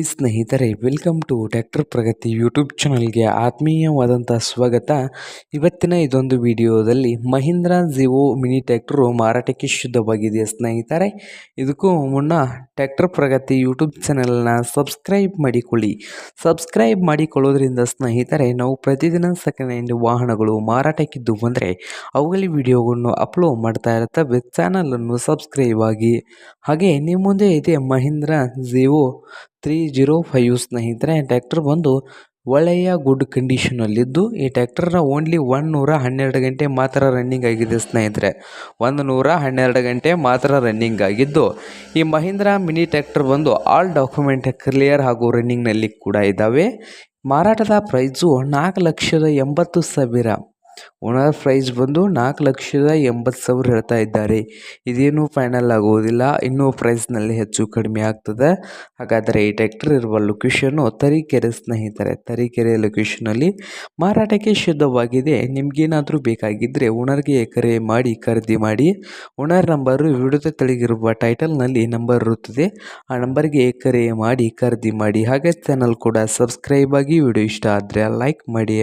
ಸ್ನೇಹಿತರೆ, welcome to tractor Pragati YouTube ಚಾನಲ್ಗೆ ಆತ್ಮೀಯವಾದಂಥ ಸ್ವಾಗತ. ಇವತ್ತಿನ ಇದೊಂದು ವಿಡಿಯೋದಲ್ಲಿ ಮಹೀಂದ್ರ ಜಿವೋ ಮಿನಿ ಟ್ಯಾಕ್ಟ್ರು ಮಾರಾಟಕ್ಕೆ ಶುದ್ಧವಾಗಿದೆ ಸ್ನೇಹಿತರೆ? ಇದಕ್ಕೂ ಮುನ್ನ ಟ್ಯಾಕ್ಟರ್ ಪ್ರಗತಿ ಯೂಟ್ಯೂಬ್ ಚಾನಲ್ನ ಸಬ್ಸ್ಕ್ರೈಬ್ ಮಾಡಿಕೊಳ್ಳಿ. ಸಬ್ಸ್ಕ್ರೈಬ್ ಮಾಡಿಕೊಳ್ಳೋದ್ರಿಂದ ಸ್ನೇಹಿತರೆ, ನಾವು ಪ್ರತಿದಿನ ಸೆಕೆಂಡ್ ವಾಹನಗಳು ಮಾರಾಟಕ್ಕಿದ್ದು ಬಂದರೆ, ಅವುಗಳ ವಿಡಿಯೋಗಳನ್ನು ಅಪ್ಲೋಡ್ ಮಾಡ್ತಾ ಇರ್ತವೆ. ಚಾನಲನ್ನು ಸಬ್ಸ್ಕ್ರೈಬ್ ಆಗಿ. ಹಾಗೆ, ನಿಮ್ಮ ಮುಂದೆ ಇದೆ Mahindra Jivo three zero five ಸ್ನೇಹಿತರೆ ಟ್ಯಾಕ್ಟರ್ ಬಂದು ಒಳ್ಳೆಯ ಗುಡ್ ಕಂಡೀಷನಲ್ಲಿದ್ದು ಈ ಟ್ಯಾಕ್ಟರ್ನ ಓನ್ಲಿ ಒಂದು ನೂರ ಹನ್ನೆರಡು ಗಂಟೆ ಮಾತ್ರ ರನ್ನಿಂಗ್ ಆಗಿದೆ ಸ್ನೇಹಿತರೆ. ಒಂದು ನೂರ ಹನ್ನೆರಡು ಗಂಟೆ ಮಾತ್ರ ರನ್ನಿಂಗ್ ಆಗಿದ್ದು, ಈ ಮಹೀಂದ್ರ ಮಿನಿ ಟ್ಯಾಕ್ಟರ್ ಬಂದು ಆಲ್ ಡಾಕ್ಯುಮೆಂಟ್ ಕ್ಲಿಯರ್ ಹಾಗೂ ರನ್ನಿಂಗ್ನಲ್ಲಿ ಕೂಡ ಇದ್ದಾವೆ. ಮಾರಾಟದ ಪ್ರೈಸು ನಾಲ್ಕು ಲಕ್ಷದ ಎಂಬತ್ತು ಸಾವಿರ. ಓನರ್ ಪ್ರೈಸ್ ಬಂದು ನಾಲ್ಕು ಲಕ್ಷದ ಎಂಬತ್ತು ಸಾವಿರ ಹೇಳ್ತಾ ಇದ್ದಾರೆ. ಇದೇನು ಫೈನಲ್ ಆಗುವುದಿಲ್ಲ ಇನ್ನೂ ಪ್ರೈಸ್ನಲ್ಲಿ ಹೆಚ್ಚು ಕಡಿಮೆ ಆಗ್ತದೆ. ಹಾಗಾದರೆ ಈ ಟ್ಯಾಕ್ಟರ್ ಇರುವ ಲೊಕೇಶನ್ನು ತರೀಕೆರೆ ಸ್ನೇಹಿತರೆ, ತರೀಕೆರೆ ಲೊಕೇಶನಲ್ಲಿ ಮಾರಾಟಕ್ಕೆ ಶುದ್ಧವಾಗಿದೆ. ನಿಮಗೇನಾದರೂ ಬೇಕಾಗಿದ್ದರೆ ಓನರ್ಗೆ ಕರೆ ಮಾಡಿ, ಖರೀದಿ ಮಾಡಿ. ಓನರ್ ನಂಬರು ವಿಡಿಯೋದ ತೆಳಗಿರುವ ಟೈಟಲ್ನಲ್ಲಿ ನಂಬರ್ ಇರುತ್ತದೆ. ಆ ನಂಬರ್ಗೆ ಕರೆ ಮಾಡಿ, ಖರೀದಿ ಮಾಡಿ. ಹಾಗೆ ಚಾನಲ್ ಕೂಡ ಸಬ್ಸ್ಕ್ರೈಬ್ ಆಗಿ ವಿಡಿಯೋ ಇಷ್ಟ ಆದರೆ ಲೈಕ್ ಮಾಡಿ.